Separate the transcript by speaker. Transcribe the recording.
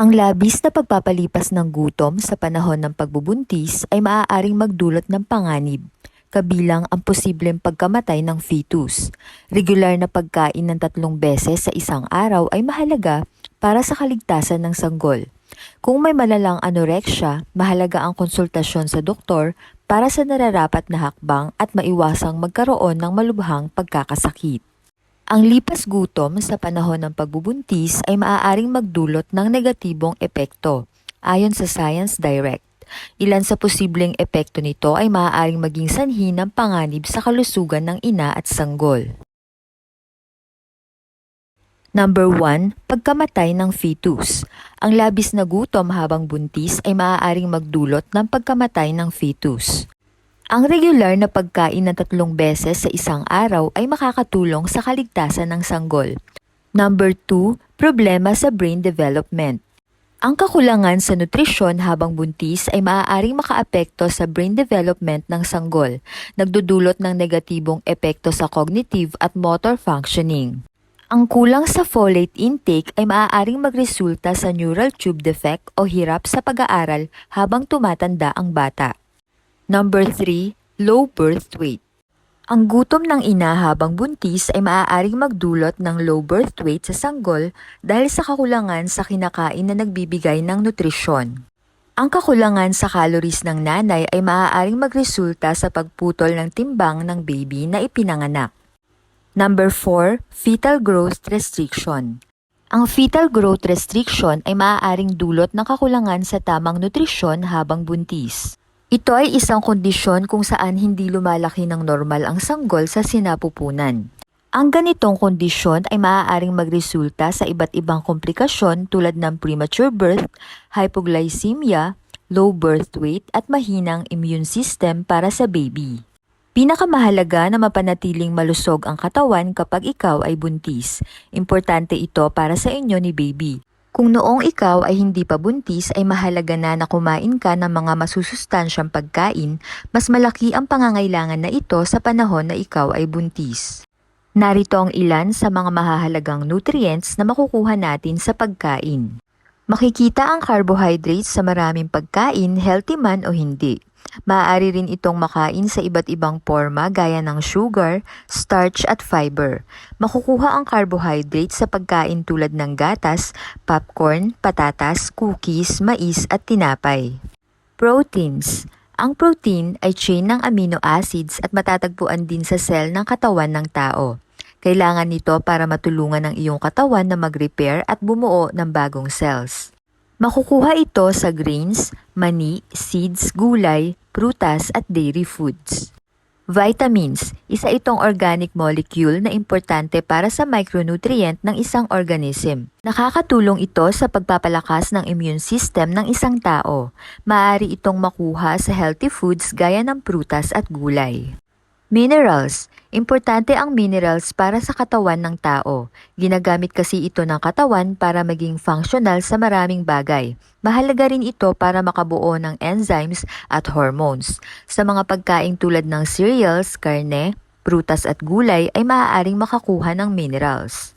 Speaker 1: Ang labis na pagpapalipas ng gutom sa panahon ng pagbubuntis ay maaaring magdulot ng panganib, kabilang ang posibleng pagkamatay ng fetus. Regular na pagkain ng tatlong beses sa isang araw ay mahalaga para sa kaligtasan ng sanggol. Kung may malalang anorexia, mahalaga ang konsultasyon sa doktor para sa nararapat na hakbang at maiwasang magkaroon ng malubhang pagkakasakit. Ang lipas gutom sa panahon ng pagbubuntis ay maaaring magdulot ng negatibong epekto, ayon sa Science Direct. Ilan sa posibleng epekto nito ay maaaring maging sanhi ng panganib sa kalusugan ng ina at sanggol. Number 1, pagkamatay ng fetus. Ang labis na gutom habang buntis ay maaaring magdulot ng pagkamatay ng fetus. Ang regular na pagkain ng tatlong beses sa isang araw ay makakatulong sa kaligtasan ng sanggol. Number 2, problema sa brain development. Ang kakulangan sa nutrisyon habang buntis ay maaaring makaapekto sa brain development ng sanggol, nagdudulot ng negatibong epekto sa cognitive at motor functioning. Ang kulang sa folate intake ay maaaring magresulta sa neural tube defect o hirap sa pag-aaral habang tumatanda ang bata. Number 3, low birth weight. Ang gutom ng ina habang buntis ay maaaring magdulot ng low birth weight sa sanggol dahil sa kakulangan sa kinakain na nagbibigay ng nutrisyon. Ang kakulangan sa calories ng nanay ay maaaring magresulta sa pagputol ng timbang ng baby na ipinanganak. Number 4, fetal growth restriction. Ang fetal growth restriction ay maaaring dulot ng kakulangan sa tamang nutrisyon habang buntis. Ito ay isang kondisyon kung saan hindi lumalaki ng normal ang sanggol sa sinapupunan. Ang ganitong kondisyon ay maaaring magresulta sa iba't ibang komplikasyon tulad ng premature birth, hypoglycemia, low birth weight at mahinang immune system para sa baby. Pinakamahalaga na mapanatiling malusog ang katawan kapag ikaw ay buntis. Importante ito para sa inyo ni baby. Kung noong ikaw ay hindi pa buntis ay mahalaga na na kumain ka ng mga masusustansyang pagkain, mas malaki ang pangangailangan na ito sa panahon na ikaw ay buntis. Narito ang ilan sa mga mahahalagang nutrients na makukuha natin sa pagkain. Makikita ang carbohydrates sa maraming pagkain, healthy man o hindi. Maaari rin itong makain sa iba't ibang forma gaya ng sugar, starch at fiber. Makukuha ang carbohydrates sa pagkain tulad ng gatas, popcorn, patatas, cookies, mais at tinapay. Proteins. Ang protein ay chain ng amino acids at matatagpuan din sa cell ng katawan ng tao. Kailangan nito para matulungan ang iyong katawan na mag-repair at bumuo ng bagong cells. Makukuha ito sa grains, mani, seeds, gulay, prutas at dairy foods. Vitamins, isa itong organic molecule na importante para sa micronutrient ng isang organism. Nakakatulong ito sa pagpapalakas ng immune system ng isang tao. Maaari itong makuha sa healthy foods gaya ng prutas at gulay. Minerals. Importante ang minerals para sa katawan ng tao. Ginagamit kasi ito ng katawan para maging functional sa maraming bagay. Mahalaga rin ito para makabuo ng enzymes at hormones. Sa mga pagkain tulad ng cereals, karne, prutas at gulay ay maaaring makakuha ng minerals.